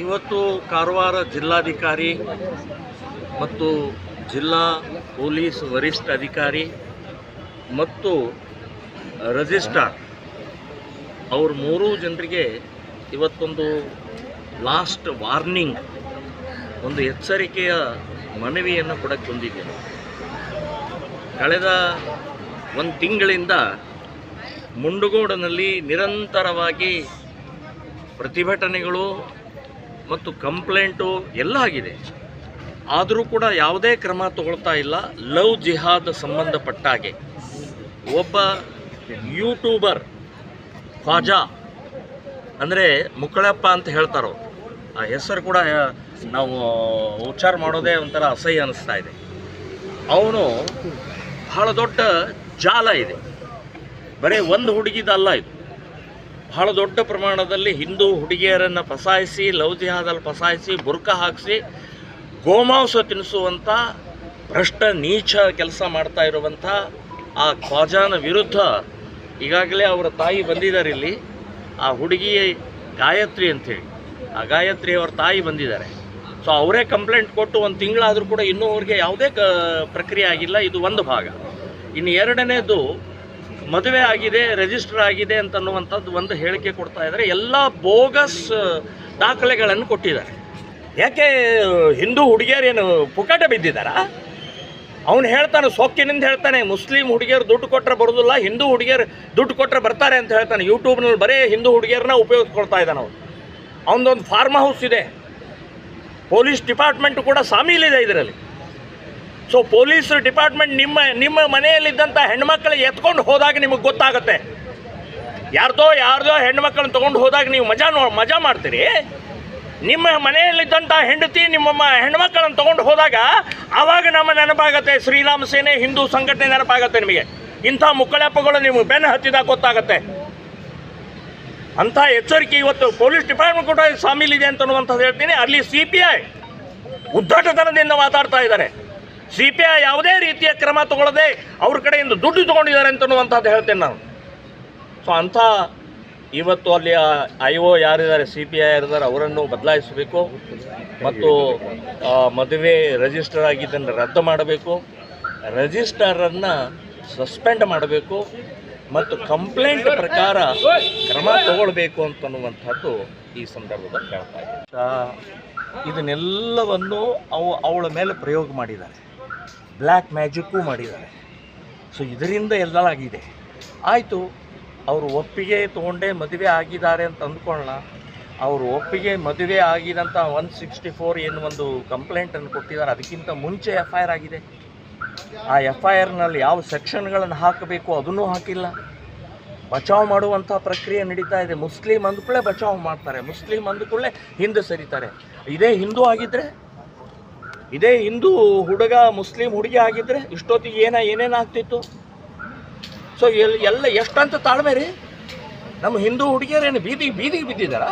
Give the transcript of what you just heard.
ಇವತ್ತು ಕಾರವಾರ ಜಿಲ್ಲಾಧಿಕಾರಿ ಮತ್ತು ಜಿಲ್ಲಾ ಪೊಲೀಸ್ ವರಿಷ್ಠ ಅಧಿಕಾರಿ ಮತ್ತು ರಿಜಿಸ್ಟ್ರಾರ್, ಅವ್ರ ಮೂರೂ ಜನರಿಗೆ ಇವತ್ತೊಂದು ಲಾಸ್ಟ್ ವಾರ್ನಿಂಗ್, ಒಂದು ಎಚ್ಚರಿಕೆಯ ಮನವಿಯನ್ನು ಕೊಡಕ್ಕೆ ಬಂದಿದ್ದೇನೆ. ಕಳೆದ ಒಂದು ತಿಂಗಳಿಂದ ಮುಂಡಗೋಡನಲ್ಲಿ ನಿರಂತರವಾಗಿ ಪ್ರತಿಭಟನೆಗಳು ಮತ್ತು ಕಂಪ್ಲೇಂಟು ಎಲ್ಲ ಆಗಿದೆ. ಆದರೂ ಕೂಡ ಯಾವುದೇ ಕ್ರಮ ತಗೊಳ್ತಾ ಇಲ್ಲ. ಲವ್ ಜಿಹಾದ್ ಸಂಬಂಧಪಟ್ಟ ಹಾಗೆ. ಒಬ್ಬ ಯೂಟ್ಯೂಬರ್ ಖಾಜಾ ಅಂದರೆ ಮುಕ್ಕಳಪ್ಪ ಅಂತ ಹೇಳ್ತಾರೋ, ಆ ಹೆಸರು ಕೂಡ ನಾವು ಉಚ್ಚಾರ ಮಾಡೋದೇ ಒಂಥರ ಅಸಹ್ಯ ಅನ್ನಿಸ್ತಾ ಇದೆ. ಅವನು ಬಹಳ ದೊಡ್ಡ ಜಾಲ ಇದೆ. ಬರೀ ಒಂದು ಹುಡುಗಿದಲ್ಲ ಇದು. ಬಹಳ ದೊಡ್ಡ ಪ್ರಮಾಣದಲ್ಲಿ ಹಿಂದೂ ಹುಡುಗಿಯರನ್ನು ಫಸಾಯಿಸಿ ಲವ್ ಜಿಹಾದಲ್ಲಿ ಫಸಾಯಿಸಿ, ಬುರ್ಕ ಹಾಕಿಸಿ, ಗೋಮಾಂಸ ತಿನ್ನಿಸುವಂಥ ಭ್ರಷ್ಟ, ನೀಚ ಕೆಲಸ ಮಾಡ್ತಾ ಇರುವಂಥ ಆ ಖ್ವಾಜಾನ ವಿರುದ್ಧ ಈಗಾಗಲೇ ಅವರ ತಾಯಿ ಬಂದಿದ್ದಾರೆ ಇಲ್ಲಿ. ಆ ಹುಡುಗಿ ಗಾಯತ್ರಿ ಅಂಥೇಳಿ, ಆ ಗಾಯತ್ರಿ ಅವ್ರ ತಾಯಿ ಬಂದಿದ್ದಾರೆ. ಸೊ ಅವರೇ ಕಂಪ್ಲೇಂಟ್ ಕೊಟ್ಟು ಒಂದು ತಿಂಗಳಾದರೂ ಕೂಡ ಇನ್ನೂ ಅವ್ರಿಗೆ ಯಾವುದೇ ಪ್ರಕ್ರಿಯೆ ಆಗಿಲ್ಲ. ಇದು ಒಂದು ಭಾಗ. ಇನ್ನು ಎರಡನೇದು ಮದುವೆ ಆಗಿದೆ ರಿಜಿಸ್ಟರ್ ಆಗಿದೆ ಅಂತನ್ನುವಂಥದ್ದು ಒಂದು ಹೇಳಿಕೆ ಕೊಡ್ತಾ ಇದ್ದಾರೆ. ಎಲ್ಲ ಬೋಗಸ್ ದಾಖಲೆಗಳನ್ನು ಕೊಟ್ಟಿದ್ದಾರೆ. ಯಾಕೆ, ಹಿಂದೂ ಹುಡುಗಿಯರೇನು ಪುಕಾಟ ಬಿದ್ದಿದ್ದಾರಾ? ಅವನು ಹೇಳ್ತಾನೆ, ಸೊಕ್ಕಿನಿಂದ ಹೇಳ್ತಾನೆ, ಮುಸ್ಲಿಂ ಹುಡುಗಿಯರು ದುಡ್ಡು ಕೊಟ್ಟರೆ ಬರೋದಿಲ್ಲ, ಹಿಂದೂ ಹುಡುಗಿಯರು ದುಡ್ಡು ಕೊಟ್ಟರೆ ಬರ್ತಾರೆ ಅಂತ ಹೇಳ್ತಾನೆ. ಯೂಟ್ಯೂಬ್ನಲ್ಲಿ ಬರೀ ಹಿಂದೂ ಹುಡುಗಿಯರನ್ನ ಉಪಯೋಗಿಸ್ಕೊಳ್ತಾ ಇದ್ದಾನೆ ಅವನು. ಅವನದೊಂದು ಫಾರ್ಮ್ ಹೌಸ್ ಇದೆ. ಪೊಲೀಸ್ ಡಿಪಾರ್ಟ್ಮೆಂಟ್ ಕೂಡ ಸಾಮೀಲಿದೆ ಇದರಲ್ಲಿ. ಸೊ ಪೊಲೀಸ್ ಡಿಪಾರ್ಟ್ಮೆಂಟ್ ನಿಮ್ಮ ನಿಮ್ಮ ಮನೆಯಲ್ಲಿದ್ದಂಥ ಹೆಣ್ಮಕ್ಳಿಗೆ ಎತ್ಕೊಂಡು ಹೋದಾಗ ನಿಮಗೆ ಗೊತ್ತಾಗುತ್ತೆ. ಯಾರ್ದೋ ಯಾರ್ದೋ ಹೆಣ್ಮಕ್ಳನ್ನ ತೊಗೊಂಡು ಹೋದಾಗ ನೀವು ಮಜಾ ನೋ, ಮಜಾ ಮಾಡ್ತೀರಿ. ನಿಮ್ಮ ಮನೆಯಲ್ಲಿದ್ದಂಥ ಹೆಂಡತಿ ನಿಮ್ಮ ಹೆಣ್ಮಕ್ಳನ್ನ ತೊಗೊಂಡು ಹೋದಾಗ ಆವಾಗ ನಮ್ಮ ನೆನಪಾಗತ್ತೆ, ಶ್ರೀರಾಮ ಸೇನೆ ಹಿಂದೂ ಸಂಘಟನೆ ನೆನಪಾಗತ್ತೆ ನಿಮಗೆ. ಇಂಥ ಮುಕ್ಕಳಪ್ಪಗಳು ನಿಮ್ಗೆ ಬೆನ್ನು ಹತ್ತಿದಾಗ ಗೊತ್ತಾಗತ್ತೆ. ಅಂಥ ಎಚ್ಚರಿಕೆ ಇವತ್ತು ಪೊಲೀಸ್ ಡಿಪಾರ್ಟ್ಮೆಂಟ್ ಕೂಡ ಸಾಮೀಲಿದೆ ಅಂತ ಅನ್ನುವಂಥದ್ದು ಹೇಳ್ತೀನಿ. ಅಲ್ಲಿ ಸಿ ಪಿ ಐ ಉದ್ದಟತನದಿಂದ ಮಾತಾಡ್ತಾ ಇದ್ದಾರೆ. ಸಿ ಪಿ ಐ ಯಾವುದೇ ರೀತಿಯ ಕ್ರಮ ತಗೊಳ್ಳದೆ ಅವ್ರ ಕಡೆಯಿಂದ ದುಡ್ಡು ತಗೊಂಡಿದ್ದಾರೆ ಅಂತನ್ನುವಂಥದ್ದು ಹೇಳ್ತೇನೆ ನಾನು. ಸೊ ಅಂಥ ಇವತ್ತು ಅಲ್ಲಿ ಐ ಒ ಯಾರಿದ್ದಾರೆ, ಸಿ ಪಿ ಐ ಯಾರಿದ್ದಾರೆ, ಅವರನ್ನು ಬದಲಾಯಿಸಬೇಕು ಮತ್ತು ಮದುವೆ ರಿಜಿಸ್ಟರ್ ಆಗಿದ್ದನ್ನು ರದ್ದು ಮಾಡಬೇಕು. ರಿಜಿಸ್ಟರನ್ನು ಸಸ್ಪೆಂಡ್ ಮಾಡಬೇಕು ಮತ್ತು ಕಂಪ್ಲೇಂಟ್ ಪ್ರಕಾರ ಕ್ರಮ ತಗೊಳ್ಬೇಕು ಅಂತನ್ನುವಂಥದ್ದು ಈ ಸಂದರ್ಭದಲ್ಲಿ ಹೇಳ್ತಾ ಇದೆ ಇದನ್ನೆಲ್ಲವನ್ನು ಅವು ಅವಳ ಮೇಲೆ ಪ್ರಯೋಗ ಮಾಡಿದ್ದಾರೆ. ಬ್ಲ್ಯಾಕ್ ಮ್ಯಾಜಿಕ್ಕೂ ಮಾಡಿದ್ದಾರೆ. ಸೊ, ಇದರಿಂದ ಎಲ್ಲ ಆಯಿತು, ಅವರು ಒಪ್ಪಿಗೆ ತೊಗೊಂಡೇ ಮದುವೆ ಆಗಿದ್ದಾರೆ ಅಂತ ಅಂದ್ಕೊಳ್ಳೋಣ ಅವರು ಒಪ್ಪಿಗೆ ಮದುವೆ ಆಗಿದಂಥ ಒನ್ ಸಿಕ್ಸ್ಟಿ ಫೋರ್ ಏನು ಒಂದು ಕಂಪ್ಲೇಂಟನ್ನು ಕೊಟ್ಟಿದ್ದಾರೆ. ಅದಕ್ಕಿಂತ ಮುಂಚೆ ಎಫ್ ಐ ಆರ್ ಆಗಿದೆ. ಆ ಎಫ್ ಐ ಆರ್ನಲ್ಲಿ ಯಾವ ಸೆಕ್ಷನ್ಗಳನ್ನು ಹಾಕಬೇಕು ಅದನ್ನೂ ಹಾಕಿಲ್ಲ. ಬಚಾವ್ ಮಾಡುವಂಥ ಪ್ರಕ್ರಿಯೆ ನಡೀತಾ ಇದೆ. ಮುಸ್ಲಿಂ ಅಂದ್ಕೊಳ್ಳೆ ಬಚಾವ್ ಮಾಡ್ತಾರೆ. ಮುಸ್ಲಿಂ ಅಂದ್ಕೊಳ್ಳೆ ಹಿಂದೆ ಸರಿತಾರೆ. ಇದೇ ಹಿಂದೂ ಆಗಿದ್ದರೆ ಇದೇ ಹಿಂದೂ ಹುಡುಗ, ಮುಸ್ಲಿಂ ಹುಡುಗಿ ಆಗಿದ್ರೆ ಇಷ್ಟೊತ್ತಿಗೆ ಏನ ಏನೇನು ಆಗ್ತಿತ್ತು? ಸೊ ಎಲ್ ಎಲ್ಲ ಎಷ್ಟಂತ ತಾಳ್ಮೆ ರೀ? ನಮ್ಮ ಹಿಂದೂ ಹುಡುಗಿಯರೇನು ಬೀದಿಗೆ ಬೀದಿಗೆ ಬಿದ್ದಿದ್ದಾರಾ?